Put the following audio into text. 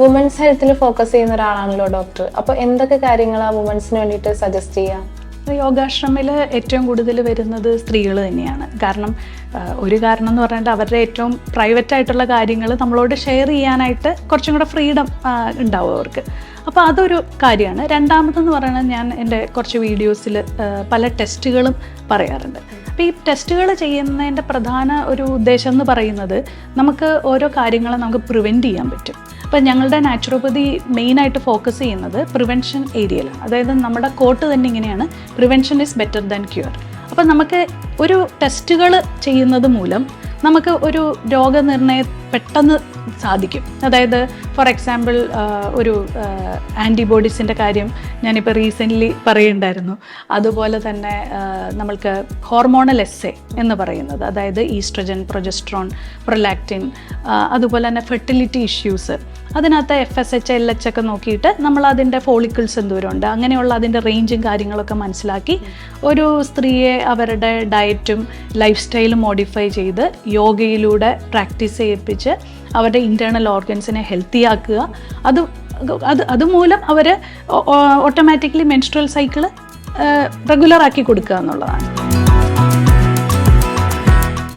Women's ഹെൽത്തിൽ focus ചെയ്യുന്ന ഒരാളാണല്ലോ doctor അപ്പോൾ എന്തൊക്കെ കാര്യങ്ങളാണ് വുമൻസിന് വേണ്ടിയിട്ട് സജസ്റ്റ് ചെയ്യുക യോഗാശ്രമിൽ ഏറ്റവും കൂടുതൽ വരുന്നത് സ്ത്രീകൾ തന്നെയാണ്. കാരണം ഒരു കാരണം എന്ന് പറഞ്ഞാൽ അവരുടെ ഏറ്റവും പ്രൈവറ്റ് ആയിട്ടുള്ള കാര്യങ്ങൾ നമ്മളോട് ഷെയർ ചെയ്യാനായിട്ട് കുറച്ചും കൂടെ ഫ്രീഡം ഉണ്ടാവും അവർക്ക്. അപ്പോൾ അതൊരു കാര്യമാണ്. രണ്ടാമതെന്ന് പറയുന്നത് ഞാൻ എന്റെ കുറച്ച് വീഡിയോസിൽ പല ടെസ്റ്റുകളും പറയാറുണ്ട്. അപ്പോൾ ഈ ടെസ്റ്റുകൾ ചെയ്യുന്നതിന്റെ പ്രധാന ഒരു ഉദ്ദേശം എന്ന് പറയുന്നത് നമുക്ക് ഓരോ കാര്യങ്ങളും നമുക്ക് പ്രിവെന്റ് ചെയ്യാൻ പറ്റും. അപ്പോൾ ഞങ്ങളുടെ നാച്ചുറോപ്പതി മെയിനായിട്ട് ഫോക്കസ് ചെയ്യുന്നത് പ്രിവെൻഷൻ ഏരിയയിലാണ്. അതായത് നമ്മുടെ കോട്ട് തന്നെ ഇങ്ങനെയാണ്. Prevention is better than cure. അപ്പം നമുക്ക് ഒരു ടെസ്റ്റുകൾ ചെയ്യുന്നത് മൂലം നമുക്ക് ഒരു രോഗനിർണയം പെട്ടെന്ന് സാധിക്കും. അതായത് ഫോർ എക്സാമ്പിൾ ഒരു ആന്റിബോഡീസിന്റെ കാര്യം ഞാനിപ്പോൾ റീസെന്റ്ലി പറയുണ്ടായിരുന്നു. അതുപോലെ തന്നെ നമ്മൾക്ക് ഹോർമോണൽ എസ്സെ എന്ന് പറയുന്നത് അതായത് ഈസ്ട്രജൻ പ്രൊജസ്ട്രോൺ പ്രൊലാക്റ്റിൻ അതുപോലെ തന്നെ ഫെർട്ടിലിറ്റി ഇഷ്യൂസ് അതിനകത്ത് F S H L H ഒക്കെ നോക്കിയിട്ട് നമ്മൾ അതിന്റെ ഫോളിക്കിൾസ് എന്തോരമുണ്ട് അങ്ങനെയുള്ള അതിന്റെ റേഞ്ചും കാര്യങ്ങളൊക്കെ മനസ്സിലാക്കി ഒരു സ്ത്രീയെ അവരുടെ ഡയറ്റും ലൈഫ് സ്റ്റൈലും മോഡിഫൈ ചെയ്ത് യോഗയിലൂടെ പ്രാക്ടീസ് ചെയ്യിപ്പിച്ച് അവരുടെ ഇന്റേർണൽ ഓർഗൻസിനെ ഹെൽത്തി ആക്കുക. അത് അത് അതുമൂലം അവർ ഓട്ടോമാറ്റിക്കലി മെൻസ്ട്രൽ സൈക്കിൾ റെഗുലർ ആക്കി കൊടുക്കുക എന്നുള്ളതാണ്.